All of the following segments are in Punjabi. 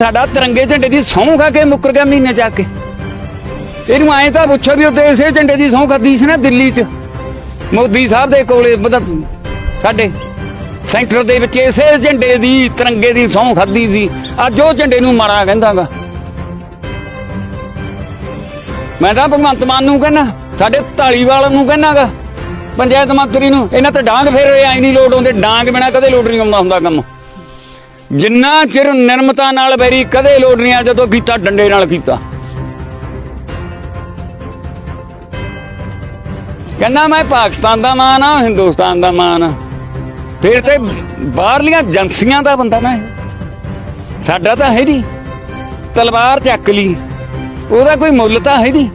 ਸਾਡਾ ਤਿਰੰਗੇ ਝੰਡੇ ਦੀ ਸਹੁੰ ਖਾ ਕੇ ਮੁੱਕਰ ਗਿਆ ਮਹੀਨੇ ਜਾ ਕੇ। ਇਹਨੂੰ ਐਂ ਤਾਂ ਪੁੱਛੋ ਵੀ ਉਹਦੇ ਇਸੇ ਝੰਡੇ ਦੀ ਸਹੁੰ ਖਾਦੀ ਸੀ ਨਾ ਦਿੱਲੀ 'ਚ। ਮੋਦੀ ਸਾਹਿਬ ਦੇ ਕੋਲੇ, ਮਤਲਬ ਸਾਡੇ ਸੈਂਟਰ ਦੇ ਵਿੱਚ ਇਸੇ ਝੰਡੇ ਦੀ, ਤਿਰੰਗੇ ਦੀ ਸਹੁੰ ਖਾਦੀ ਸੀ। ਅੱਜ ਉਹ ਝੰਡੇ ਨੂੰ ਮਾਰਾ ਕਹਿੰਦਾਗਾ। ਮੈਂ ਤਾਂ ਭਗਵੰਤ ਮਾਨ ਨੂੰ ਕਹਿੰਦਾ, ਸਾਡੇ ਢਾਲੀਵਾਲ ਨੂੰ ਕਹਿੰਦਾਗਾ, ਪੰਚਾਇਤ ਮੰਤਰੀ ਨੂੰ। ਇਹਨਾਂ ਤੇ ਡਾਂਗ ਫੇਰ ਰਹੇ ਆਈ ਨਹੀਂ ਲੋਡ ਆਉਂਦੇ। ਡਾਂਗ ਬਿਨਾ ਕਦੇ ਲੋਡ ਨਹੀਂ ਆਉਂਦਾ ਹੁੰਦਾ ਕੰਮ। ਜਿੰਨਾ ਚਿਰ ਨਿਰਮਤਾ ਨਾਲ ਬੈਰੀ ਕਦੇ ਲੋੜ ਨਹੀਂ ਆ ਜਦੋਂ ਕੀਤਾ ਡੰਡੇ ਨਾਲ ਕੀਤਾ। ਕਹਿੰਦਾ ਮੈਂ ਪਾਕਿਸਤਾਨ ਦਾ ਮਾਨ ਆ, ਹਿੰਦੁਸਤਾਨ ਦਾ ਮਾਨ ਆ। ਫਿਰ ਤੇ ਬਾਹਰਲੀਆਂ ਏਜੰਸੀਆਂ ਦਾ ਬੰਦਾ ਨਾ ਇਹ। ਸਾਡਾ ਤਾਂ ਹੈ ਨਹੀਂ। ਤਲਵਾਰ ਚੱਕ ਲਈ। ਉਹਦਾ ਕੋਈ ਮੁੱਲ ਤਾਂ ਹੈ ਨਹੀਂ।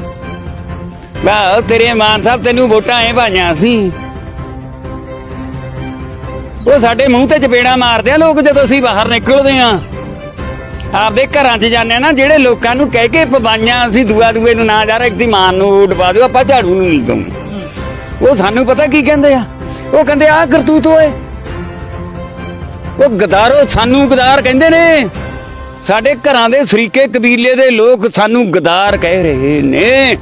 ਵਾਹ ਤੇਰੇ ਮਾਨ ਸਾਹਿਬ ਤੈਨੂੰ ਵੋਟਾਂ ਐ ਭਾਈਆਂ ਸੀ। ਉਹ ਸਾਡੇ ਮੂੰਹ ਤੇ ਚਪੇੜਾ ਮਾਰਦੇ ਆ ਲੋਕ ਜਦੋਂ ਅਸੀਂ ਬਾਹਰ ਨਿਕਲਦੇ ਆ। ਆਪਦੇ ਘਰਾਂ 'ਚ ਜਾਂਦੇ ਆ ਨਾ, ਜਿਹੜੇ ਲੋਕਾਂ ਨੂੰ ਕਹਿ ਕੇ ਪਵਾਈਆਂ, ਅਸੀਂ ਦੂਆ ਦੂਏ ਨੂੰ ਨਾ ਜਾ ਇੱਕ ਦੀ ਮਾਂ ਨੂੰ ਵੋਟ ਪਾ ਦਿਓ, ਆਪਾਂ ਝਾੜੂ ਨੂੰ ਨਹੀਂ ਦਊਂਗੇ ਉਹ ਸਾਨੂੰ ਪਤਾ ਕੀ ਕਹਿੰਦੇ ਆ? ਉਹ ਕਹਿੰਦੇ ਆ ਕਰਤੂਤ ਓਏ। ਉਹ ਗਦਾਰੋ ਸਾਨੂੰ ਗਦਾਰ ਕਹਿੰਦੇ ਨੇ। ਸਾਡੇ ਘਰਾਂ ਦੇ ਸਰੀਕੇ ਕਬੀਲੇ ਦੇ ਲੋਕ ਸਾਨੂੰ ਗਦਾਰ ਕਹਿ ਰਹੇ ਨੇ।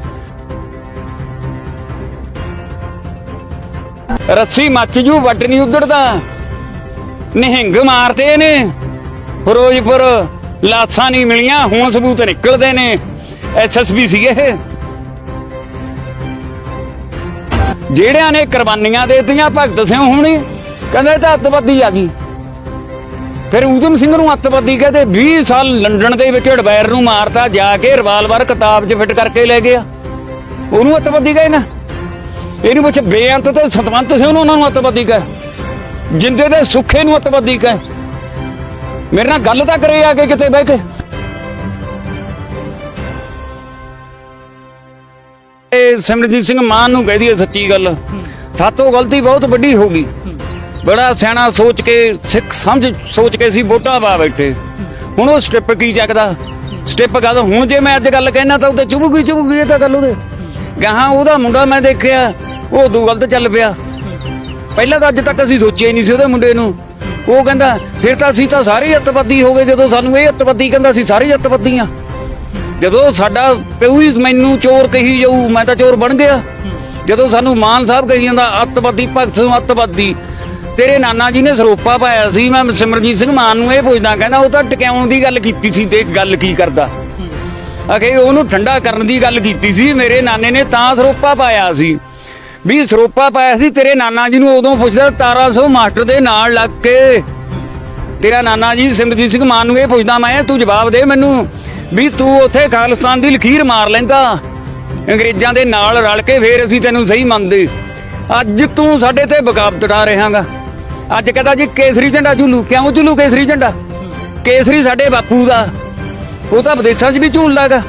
ਰੱਸੀ ਮੱਚ ਜੂ ਵੱਟ ਨਹੀਂ ਉਧੜਦਾ ਨਿਹੰਗ ਮਾਰਦੇ ਨੇ। ਫਿਰੋਜ਼ਪੁਰ ਲਾਸਾਂ ਨਹੀਂ ਮਿਲੀਆਂ, ਹੁਣ ਸਬੂਤ ਨਿਕਲਦੇ ਨੇ। ਐਸਐਸਬੀ ਸੀਗੇ ਜਿਹੜਿਆਂ ਨੇ ਕੁਰਬਾਨੀਆਂ ਦੇਤੀਆਂ, ਭਗਤ ਸਿੰਘ ਹੁਣੀ ਕਹਿੰਦੇ ਤਾਂ ਅੱਤਵਾਦੀ ਆ ਗਈ। ਫਿਰ ਊਧਮ ਸਿੰਘ ਨੂੰ ਅੱਤਵਾਦੀ ਕਹਿੰਦੇ 20 ਸਾਲ ਲੰਡਨ ਦੇ ਵਿੱਚ ਡਬੈਰ ਨੂੰ ਮਾਰਤਾ, ਜਾ ਕੇ ਰਿਵਾਲਵਰ ਕਿਤਾਬ 'ਚ ਫਿੱਟ ਕਰਕੇ ਲੈ ਗਿਆ। ਉਹਨੂੰ ਅੱਤਵਾਦੀ ਕਹੇ ਨਾ। ਇਹਨੂੰ ਪੁੱਛ, ਬੇਅੰਤ ਤੇ ਸਤਵੰਤ ਸਿੰਘ ਨੂੰ ਉਹਨਾਂ ਨੂੰ ਅੱਤਵਾਦੀ ਕਹੇ। ਜਿੰਦੇ ਦੇ ਸੁੱਖੇ ਨੂੰ ਅਤਵਾਦੀ ਕਹੇ। ਮੇਰੇ ਨਾਲ ਗੱਲ ਤਾਂ ਕਰੇ ਆ ਕੇ ਕਿਤੇ ਬਹਿ ਕੇ। ਇਹ ਸਿਮਰਜੀਤ ਸਿੰਘ ਮਾਨ ਨੂੰ ਕਹਿ ਦਈਏ ਸੱਚੀ ਗੱਲ। ਸਾਤੋਂ ਗਲਤੀ ਬਹੁਤ ਵੱਡੀ ਹੋ ਗਈ। ਬੜਾ ਸਿਆਣਾ ਸੋਚ ਕੇ, ਸਿੱਖ ਸਮਝ ਸੋਚ ਕੇ ਸੀ, ਵੋਟਾਂ ਪਾ ਬੈਠੇ। ਹੁਣ ਉਹ ਸਟੈਪ ਕੀ ਚੱਕਦਾ? ਸਟੈਪ ਕਹਦਾ ਹੁਣ ਜੇ ਮੈਂ ਅੱਜ ਗੱਲ ਕਹਿਣਾ ਤਾਂ ਉਹਦੇ ਚੁਭੂਗੀ ਚੁਭੂਗੀ ਇਹ ਤਾਂ ਗੱਲ ਉਹਦੇ। ਗਾਹਾਂ ਉਹਦਾ ਮੁੰਡਾ ਮੈਂ ਦੇਖਿਆ। ਉਹ ਦੂ ਗਲਤ ਚੱਲ ਪਿਆ। ਪਹਿਲਾਂ ਤਾਂ ਅੱਜ ਤੱਕ ਅਸੀਂ ਸੋਚਿਆ ਹੀ ਨਹੀਂ ਸੀ ਉਹਦੇ ਮੁੰਡੇ ਨੂੰ। ਉਹ ਕਹਿੰਦਾ, ਫਿਰ ਤਾਂ ਅਸੀਂ ਤਾਂ ਸਾਰੇ ਅੱਤਵਾਦੀ ਹੋ ਗਏ, ਜਦੋਂ ਸਾਨੂੰ ਇਹ ਅੱਤਵਾਦੀ ਕਹਿੰਦਾ ਅਸੀਂ ਸਾਰੇ ਅੱਤਵਾਦੀ ਆ ਜਦੋਂ ਸਾਡਾ ਪਿਓ ਹੀ ਮੈਨੂੰ ਚੋਰ ਕਹੀ ਜਾਊ, ਮੈਂ ਤਾਂ ਚੋਰ ਬਣ ਗਿਆ। ਜਦੋਂ ਸਾਨੂੰ ਮਾਨ ਸਾਹਿਬ ਕਹੀ ਜਾਂਦਾ, ਅੱਤਵਾਦੀ, ਭਗਤ ਸਿੰਘ ਅੱਤਵਾਦੀ, ਤੇਰੇ ਨਾਨਾ ਜੀ ਨੇ ਸਰੋਪਾ ਪਾਇਆ ਸੀ, ਮੈਂ ਸਿਮਰਜੀਤ ਸਿੰਘ ਮਾਨ ਨੂੰ ਇਹ ਪੁੱਛਦਾ, ਕਹਿੰਦਾ ਉਹ ਤਾਂ ਟਿਕਾਉਣ ਦੀ ਗੱਲ ਕੀਤੀ ਸੀ ਤੇ ਗੱਲ ਕੀ ਕਰਦਾ? ਅਖੇ ਉਹਨੂੰ ਠੰਡਾ ਕਰਨ ਦੀ ਗੱਲ ਕੀਤੀ ਸੀ, ਮੇਰੇ ਨਾਨੇ ਨੇ ਤਾਂ ਸਰੋਪਾ ਪਾਇਆ ਸੀ। ਵੀ ਸਰੋਪਾ ਪਾਇਆ ਸੀ, ਤੇਰੇ ਨਾਨਾ ਜੀ ਨੂੰ ਉਦੋਂ ਪੁੱਛਦਾ 1700 ਮਾਸਟਰ ਦੇ ਨਾਲ ਲੱਗ ਕੇ। ਤੇਰਾ ਨਾਨਾ ਜੀ ਸਿਮਰਜੀਤ ਸਿੰਘ ਮਾਨ ਨੂੰ ਇਹ ਪੁੱਛਦਾ, ਮੈਂ ਤੂੰ ਜਵਾਬ ਦੇ ਮੈਨੂੰ ਵੀ ਤੂੰ ਉੱਥੇ ਖਾਲਿਸਤਾਨ ਦੀ ਲਕੀਰ ਮਾਰ ਲੈਂਦਾ। ਅੰਗਰੇਜ਼ਾਂ ਦੇ ਨਾਲ ਰਲ ਕੇ ਫੇਰ ਅਸੀਂ ਤੈਨੂੰ ਸਹੀ ਮੰਨਦੇ। ਅੱਜ ਤੂੰ ਸਾਡੇ ਤੇ ਬਗਾਵਤ ਡਾ ਰਿਹਾਗਾ। ਅੱਜ ਕਹਿੰਦਾ ਜੀ, ਕੇਸਰੀ ਝੰਡਾ ਝੂਲੂ, ਕਿਉਂ ਝੂਲੂ ਕੇਸਰੀ ਝੰਡਾ? ਕੇਸਰੀ ਸਾਡੇ ਬਾਪੂ ਦਾ। ਉਹ ਤਾਂ ਵਿਦੇਸ਼ਾਂ 'ਚ ਵੀ ਝੂਲਦਾਗਾ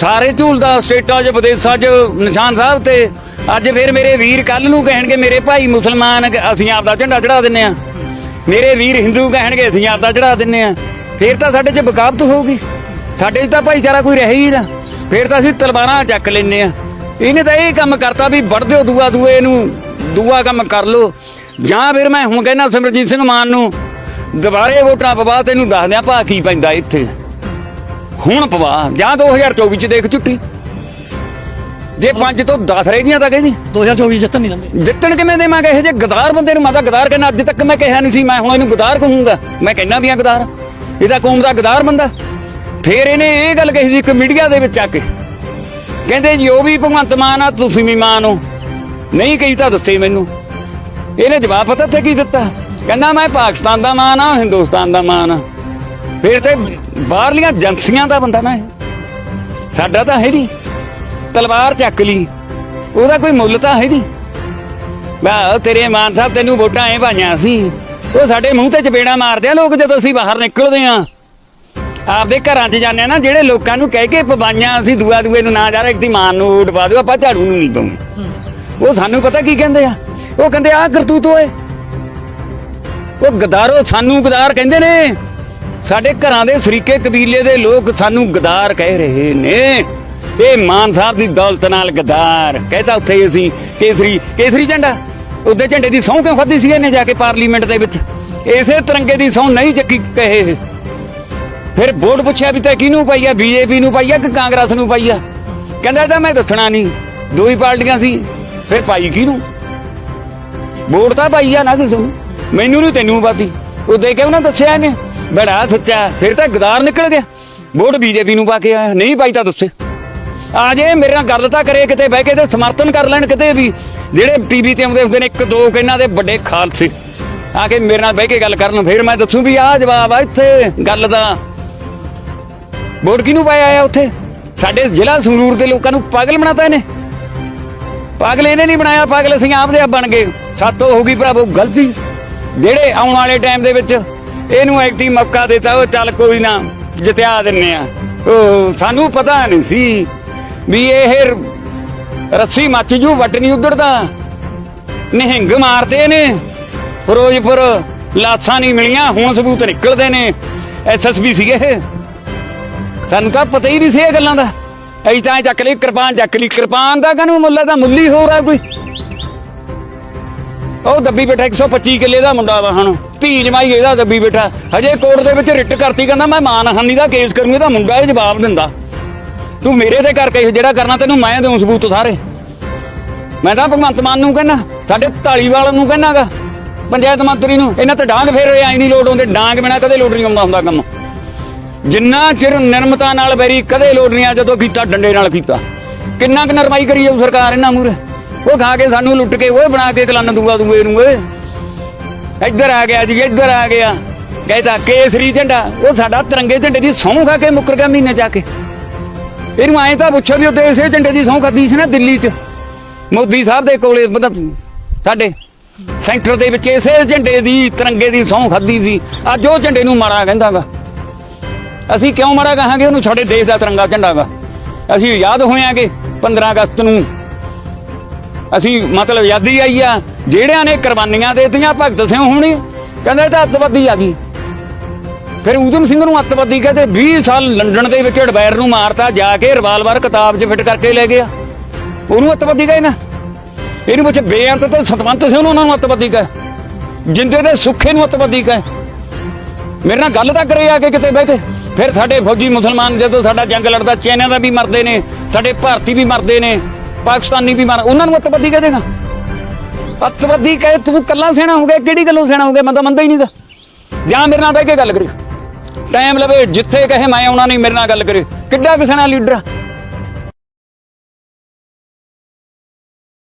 ਸਾਰੇ ਝੂਲਦਾ, ਸਟੇਟਾਂ 'ਚ, ਵਿਦੇਸ਼ਾਂ 'ਚ, ਨਿਸ਼ਾਨ ਸਾਹਿਬ ਤੇ। ਅੱਜ ਫਿਰ ਮੇਰੇ ਵੀਰ ਕੱਲ ਨੂੰ ਕਹਿਣਗੇ, ਮੇਰੇ ਭਾਈ ਮੁਸਲਮਾਨ ਕਿ ਅਸੀਂ ਆਪਦਾ ਝੰਡਾ ਚੜਾ ਦਿੰਨੇ ਆ ਮੇਰੇ ਵੀਰ ਹਿੰਦੂ ਕਹਿਣਗੇ, ਅਸੀਂ ਆਪਦਾ ਚੜਾ ਦਿੰਨੇ ਆ ਫਿਰ ਤਾਂ ਸਾਡੇ 'ਚ ਬਕਾਵਤ ਹੋਊਗੀ। ਸਾਡੇ 'ਚ ਤਾਂ ਭਾਈਚਾਰਾ ਕੋਈ ਰਹਿ ਹੀ ਨਾ। ਫਿਰ ਤਾਂ ਅਸੀਂ ਤਲਵਾਰਾਂ ਚੱਕ ਲੈਨੇ ਆ ਇਹਨੇ ਤਾਂ ਇਹ ਕੰਮ ਕਰਤਾ ਵੀ ਵੜ ਦਿਓ ਦੂਆ ਦੂਏ ਨੂੰ। ਦੂਆ ਕੰਮ ਕਰ ਲੋ ਜਾਂ ਫਿਰ ਮੈਂ ਹੁਣ ਕਹਿੰਦਾ ਸਿਮਰਜੀਤ ਸਿੰਘ ਮਾਨ ਨੂੰ, ਦੁਬਾਰੇ ਵੋਟਾਂ ਪਵਾ, ਤੈਨੂੰ ਦੱਸ ਦਿਆਂ ਭਾ ਕੀ ਪੈਂਦਾ ਇੱਥੇ? ਹੁਣ ਪਵਾ। ਜਾਂ 2024 ਚ ਦੇਖ ਝੁੱਟੀ। ਜੇ 5 ਤੋਂ 10 ਰਹਿ ਗਈਆਂ ਤਾਂ ਕਹਿੰਦੀ। 2024 ਜਿੱਤਣ ਨਹੀਂ ਦਿੰਦੇ। ਜਿੱਤਣ ਕਿਵੇਂ ਦੇਵਾਂਗੇ? ਇਹ ਜੇ ਗਦਾਰ ਬੰਦੇ ਨੂੰ ਮੈਂ ਤਾਂ ਗਦਾਰ ਕਹਿੰਦਾ ਅੱਜ ਤੱਕ ਮੈਂ ਕਿਹਾ ਨਹੀਂ ਸੀ ਮੈਂ ਹੁਣ ਇਹਨੂੰ ਗਦਾਰ ਕਹੂੰਗਾ। ਮੈਂ ਕਹਿੰਦਾ ਵੀ ਆ ਗਦਾਰ। ਇਹਦਾ ਕੌਮ ਦਾ ਗਦਾਰ ਬੰਦਾ। ਫੇਰ ਇਹਨੇ ਇਹ ਗੱਲ ਕਹੀ ਸੀ ਇੱਕ ਮੀਡੀਆ ਦੇ ਵਿੱਚ ਆ ਕੇ। ਕਹਿੰਦੇ ਜੀ ਉਹ ਵੀ ਭਗਵੰਤ ਮਾਨ ਆ ਤੁਸੀਂ ਵੀ ਮਾਨ ਹੋ। ਨਹੀਂ ਕਹੀ ਤਾਂ ਦੱਸੇ ਮੈਨੂੰ। ਇਹਨੇ ਜਵਾਬ ਪਤਾ ਤੇ ਕੀ ਦਿੱਤਾ? ਕਹਿੰਦਾ ਮੈਂ ਪਾਕਿਸਤਾਨ ਦਾ ਮਾਨ ਆ ਹਿੰਦੁਸਤਾਨ ਦਾ ਮਾਨ ਆ। ਫਿਰ ਤੇ ਬਾਹਰਲੀਆਂ ਏਜੰਸੀਆਂ ਦਾ ਬੰਦਾ ਨਾ ਇਹ। ਸਾਡਾ ਤਾਂ ਹੈ ਨਹੀਂ। ਤਲਵਾਰ ਚੱਕ ਲਈ। ਉਹਦਾ ਕੋਈ ਮੁੱਲ ਤਾਂ ਹੈ ਨਹੀਂ। ਵਾਹ ਤੇਰੇ ਮਾਨ ਸਾਹਿਬ ਤੈਨੂੰ ਵੋਟਾਂ ਐ ਭਾਈਆਂ ਸੀ। ਉਹ ਸਾਡੇ ਮੂੰਹ ਤੇ ਚਪੇੜਾ ਮਾਰਦੇ ਆ ਲੋਕ ਜਦੋਂ ਅਸੀਂ ਬਾਹਰ ਨਿਕਲਦੇ ਆ। ਆਪਦੇ ਘਰਾਂ 'ਚ ਜਾਂਦੇ ਆ ਨਾ, ਜਿਹੜੇ ਲੋਕਾਂ ਨੂੰ ਕਹਿ ਕੇ ਪਵਾਈਆਂ, ਅਸੀਂ ਦੂਆ ਦੂਏ ਨੂੰ ਨਾ ਜਾ ਇੱਕ ਦੀ ਮਾਂ ਨੂੰ ਵੋਟ ਪਾ ਦਿਓ, ਆਪਾਂ ਝਾੜੂ ਨੂੰ ਨਹੀਂ ਦਊਂਗੇ ਉਹ ਸਾਨੂੰ ਪਤਾ ਕੀ ਕਹਿੰਦੇ ਆ? ਉਹ ਕਹਿੰਦੇ ਆ ਕਰਤੂਤ ਓਏ। ਉਹ ਗਦਾਰੋ ਸਾਨੂੰ ਗਦਾਰ ਕਹਿੰਦੇ ਨੇ। ਸਾਡੇ ਘਰਾਂ ਦੇ ਸਰੀਕੇ ਕਬੀਲੇ ਦੇ ਲੋਕ ਸਾਨੂੰ ਗਦਾਰ ਕਹਿ ਰਹੇ ਨੇ। ਇਹ ਮਾਨ ਸਾਹਿਬ ਦੀ ਦੌਲਤ ਨਾਲ ਗਦਾਰ। ਕਹਿੰਦਾ ਉੱਥੇ ਅਸੀਂ, ਕੇਸਰੀ ਕੇਸਰੀ ਝੰਡਾ? ਉਹਦੇ ਝੰਡੇ ਦੀ ਸਹੁੰ ਕਿਉਂ ਖਾਧੀ ਸੀ ਇਹਨੇ ਜਾ ਕੇ ਪਾਰਲੀਮੈਂਟ ਦੇ ਵਿੱਚ? ਇਸੇ ਤਿਰੰਗੇ ਦੀ ਸਹੁੰ ਨਹੀਂ ਚੱਕੀ ਕਹੇ। ਫਿਰ ਵੋਟ ਪੁੱਛਿਆ ਵੀ ਤੇ ਕਿਹਨੂੰ ਪਾਈ ਆ? ਬੀਜੇਪੀ ਨੂੰ ਪਾਈ ਆ ਕਿ ਕਾਂਗਰਸ ਨੂੰ ਪਾਈ ਆ? ਕਹਿੰਦਾ ਇਹ ਤਾਂ ਮੈਂ ਦੱਸਣਾ ਨਹੀਂ। ਦੋ ਹੀ ਪਾਰਟੀਆਂ ਸੀ। ਫਿਰ ਪਾਈ ਕਿਹਨੂੰ? ਵੋਟ ਤਾਂ ਪਾਈ ਆ ਨਾ ਕਿਸੇ ਨੂੰ। ਮੈਨੂੰ ਨਹੀਂ ਤੈਨੂੰ ਬਾਤੀ ਉਹ ਦੇ ਕੇ ਉਹਨਾਂ ਦੱਸਿਆ ਇਹਨੇ? ਬੜਾ ਸੱਚਾ। ਫਿਰ ਤਾਂ ਗਦਾਰ ਨਿਕਲ ਗਿਆ। ਵੋਟ ਬੀਜੇਪੀ ਨੂੰ ਪਾ ਕੇ ਆਇਆ। ਨਹੀਂ ਪਾਈ ਤਾਂ ਦੱਸੇ। ਆ ਜੇ ਮੇਰੇ ਨਾਲ ਗੱਲ ਤਾਂ ਕਰੇ, ਕਿਤੇ ਬਹਿ ਕੇ ਤੇ ਸਮਰਥਨ ਕਰ ਲੈਣ ਕਿਤੇ ਵੀ। ਜਿਹੜੇ ਟੀਵੀ ਤੇ ਆਉਂਦੇ ਹੁੰਦੇ ਨੇ, ਇੱਕ ਦੋ ਇਹਨਾਂ ਦੇ ਵੱਡੇ ਖਾਲਸੇ। ਆ ਕੇ ਮੇਰੇ ਨਾਲ ਬਹਿ ਕੇ ਗੱਲ ਕਰਨ, ਫਿਰ ਮੈਂ ਦੱਸੂ ਵੀ ਆਹ ਜਵਾਬ ਆ ਇੱਥੇ ਗੱਲ ਦਾ। ਵੋਟ ਕਿਹਨੂੰ ਪਾਇਆ ਆ ਉੱਥੇ? ਸਾਡੇ ਜ਼ਿਲ੍ਹਾ ਸੰਗਰੂਰ ਦੇ ਲੋਕਾਂ ਨੂੰ ਪਾਗਲ ਬਣਾਤਾ ਇਹਨੇ। ਪਾਗਲ ਇਹਨੇ ਨਹੀਂ ਬਣਾਇਆ, ਪਾਗਲ ਅਸੀਂ ਆਪਦੇ ਆਪ ਬਣ ਗਏ। ਸਾਤੋਂ ਹੋ ਗਈ ਭਰਾਵੋ ਗਲਤੀ। ਜਿਹੜੇ ਆਉਣ ਵਾਲੇ ਟਾਈਮ ਦੇ ਵਿੱਚ ਇਹਨੂੰ ਐਕਟੀ ਮੌਕਾ ਦਿੱਤਾ, ਉਹ ਚੱਲ ਕੋਈ ਨਾ, ਜਿਤਿਆ ਦਿੰਨੇ ਆ। ਉਹ ਸਾਨੂੰ ਪਤਾ ਨਹੀਂ ਸੀ। ਵੀ ਇਹ ਰੱਸੀ ਮੱਚ ਜੂ ਵੱਟ ਨਹੀਂ ਉਧੜਦਾ। ਨਿਹੰਗ ਮਾਰਦੇ ਨੇ। ਫਿਰੋਜ਼ਪੁਰ ਲਾਸਾਂ ਨਹੀਂ ਮਿਲੀਆਂ, ਹੁਣ ਸਬੂਤ ਨਿਕਲਦੇ ਨੇ। ਐਸਐਸਬੀ ਸੀਗੇ ਇਹ। ਸਾਨੂੰ ਤਾਂ ਪਤਾ ਹੀ ਨਹੀਂ ਸੀ ਇਹ ਗੱਲਾਂ ਦਾ। ਅਸੀਂ ਤਾਂ ਐਂ ਚੱਕ ਲਈ, ਕਿਰਪਾਨ ਚੱਕ ਲਈ। ਕਿਰਪਾਨ ਦਾ ਕਾਨੂੰ ਮੁੱਲ ਦਾ ਤਾਂ ਮੁੱਲ ਹੀ ਹੋਰ ਆ ਕੋਈ। ਉਹ ਦੱਬੀ ਬੈਠਾ 125 ਕਿੱਲੇ ਦਾ ਮੁੰਡਾ ਵਾ ਹੁਣ। ਧੀ ਜਮਾਈ ਇਹਦਾ ਦੱਬੀ ਬੈਠਾ। ਹਜੇ ਕੋਰਟ ਦੇ ਵਿੱਚ ਰਿਟ ਕਰਤੀ, ਕਹਿੰਦਾ ਮੈਂ ਮਾਨਹਾਨੀ ਦਾ ਕੇਸ ਕਰੂੰਗਾ ਤਾਂ ਮੁੰਡਾ ਇਹ ਜਵਾਬ ਦਿੰਦਾ। ਤੂੰ ਮੇਰੇ ਤੇ ਕਰਕੇ ਜਿਹੜਾ ਕਰਨਾ ਤੈਨੂੰ ਮੈਂ ਦੇਉਂ ਸਬੂਤ ਸਾਰੇ। ਮੈਂ ਤਾਂ ਭਗਵੰਤ ਮਾਨ ਨੂੰ ਕਹਿੰਦਾ ਸਾਡੇ ਢਾਲੀਵਾਲ ਨੂੰ ਕਹਿੰਦਾਗਾ ਪੰਚਾਇਤ ਮੰਤਰੀ ਨੂੰ। ਇਹਨਾਂ ਤੇ ਡਾਂਗ ਫੇਰ ਆਈ ਨਹੀਂ ਲੋੜ ਆਉਂਦੇ ਡਾਂਗ ਬਿਨਾ ਕਦੇ ਲੋੜ ਨਹੀਂ ਆਉਂਦਾ ਹੁੰਦਾ ਕੰਮ। ਜਿੰਨਾ ਚਿਰ ਨਿਰਮਤਾ ਨਾਲ ਬੈਰੀ, ਕਦੇ ਲੋੜ ਨਹੀਂ ਆ ਜਦੋਂ ਕੀਤਾ, ਡੰਡੇ ਨਾਲ ਕੀਤਾ। ਕਿੰਨਾ ਕੁ ਨਰਮਾਈ ਕਰੀ ਜਾਊ ਸਰਕਾਰ ਇਹਨਾਂ ਮੂਰੇ ਉਹ ਖਾ ਕੇ ਸਾਨੂੰ ਲੁੱਟ ਕੇ, ਉਹ ਬਣਾ ਕੇ ਕਲੰਨ ਦੂਆ ਦੂਏ ਨੂੰ, ਓਏ। ਇੱਧਰ ਆ ਗਿਆ ਜੀ, ਇੱਧਰ ਆ ਗਿਆ। ਕਹਿੰਦਾ ਕੇਸਰੀ ਝੰਡਾ, ਉਹ ਸਾਡਾ ਤਿਰੰਗੇ ਝੰਡੇ ਦੀ ਸਹੁੰ ਖਾ ਕੇ ਮੁੱਕਰ ਗਿਆ ਮਹੀਨੇ ਜਾ ਕੇ। ਇਹਨੂੰ ਐਂ ਤਾਂ ਪੁੱਛੋ ਵੀ ਉਹ ਇਸੇ ਝੰਡੇ ਦੀ ਸਹੁੰ ਖਾਦੀ ਸੀ ਨਾ ਦਿੱਲੀ 'ਚ। ਮੋਦੀ ਸਾਹਿਬ ਦੇ ਕੋਲੇ, ਮਤਲਬ ਸਾਡੇ ਸੈਂਟਰ ਦੇ ਵਿੱਚ ਇਸੇ ਝੰਡੇ ਦੀ, ਤਿਰੰਗੇ ਦੀ ਸਹੁੰ ਖਾਦੀ ਸੀ। ਅੱਜ ਉਹ ਝੰਡੇ ਨੂੰ ਮਾੜਾ ਕਹਿੰਦਾਗਾ। ਅਸੀਂ ਕਿਉਂ ਮਾਰਾ ਕਹਾਂਗੇ? ਉਹਨੂੰ ਸਾਡੇ ਦੇਸ਼ ਦਾ ਤਿਰੰਗਾ ਝੰਡਾ ਗਾ ਅਸੀਂ ਯਾਦ ਹੋਇਆਂਗੇ 15 ਅਗਸਤ ਨੂੰ। ਅਸੀਂ ਮਤਲਬ ਆਜ਼ਾਦੀ ਆਈ ਆ। ਜਿਹੜਿਆਂ ਨੇ ਕੁਰਬਾਨੀਆਂ ਦੇ ਦਿੱਤੀਆਂ, ਭਗਤ ਸਿੰਘ ਹੋਣੀ, ਕਹਿੰਦੇ ਤਾਂ ਅੱਤਵਾਦੀ ਆ ਗਈ। ਫਿਰ ਊਧਮ ਸਿੰਘ ਨੂੰ ਅੱਤਵਾਦੀ ਕਹਿੰਦੇ 20 ਸਾਲ ਲੰਡਨ ਦੇ ਵਿੱਚ ਅਡਵਾਇਰ ਨੂੰ ਮਾਰਤਾ, ਜਾ ਕੇ ਰਿਵਾਲਵਰ ਕਿਤਾਬ 'ਚ ਫਿੱਟ ਕਰਕੇ ਲੈ ਗਿਆ। ਉਹਨੂੰ ਅੱਤਵਾਦੀ ਕਹੇ ਨਾ। ਇਹਨੂੰ ਪੁੱਛ, ਬੇਅੰਤ ਤੇ ਸਤਵੰਤ ਸਿੰਘ ਨੂੰ ਉਹਨਾਂ ਨੂੰ ਅੱਤਵਾਦੀ ਕਹੇ। ਜਿੰਦੇ ਦੇ ਸੁੱਖੇ ਨੂੰ ਅੱਤਵਾਦੀ ਕਹੇ। ਮੇਰੇ ਨਾਲ ਗੱਲ ਤਾਂ ਕਰੇ ਆ ਕੇ ਕਿਤੇ ਬਹਿ ਕੇ ਫਿਰ ਸਾਡੇ ਫੌਜੀ ਮੁਸਲਮਾਨ ਜਦੋਂ ਸਾਡਾ ਜੰਗ ਲੜਦਾ ਚਾਈਨਾ ਦਾ ਵੀ ਮਰਦੇ ਨੇ, ਸਾਡੇ ਭਾਰਤੀ ਵੀ ਮਰਦੇ ਨੇ, ਪਾਕਿਸਤਾਨੀ ਵੀ ਮਰ ਉਹਨਾਂ ਨੂੰ ਅੱਤਵਾਦੀ ਕਹਿ ਦੇਗਾ ਅੱਤਵਾਦੀ ਕਹੇ, ਤੂੰ ਕੱਲਾ ਸੈਣਾ ਹੋ ਗਿਆ, ਕਿਹੜੀ ਗੱਲੋਂ ਸੈਣਾ ਹੋ ਗਿਆ? ਮੈਂ ਤਾਂ ਮੰਨਦਾ ਹੀ ਨਹੀਂਗਾ ਜਾਂ ਮੇਰੇ ਨਾਲ ਬਹਿ ਕੇ ਗੱਲ ਕਰੀ। ਟਾਈਮ ਲਵੇ, ਜਿੱਥੇ ਕਹੇ ਮੈਂ ਆਉਣਾ ਨਹੀਂ, ਮੇਰੇ ਨਾਲ ਗੱਲ ਕਰੇ। ਕਿੱਡਾ ਕੁ ਸੈਣਾ ਲੀਡਰ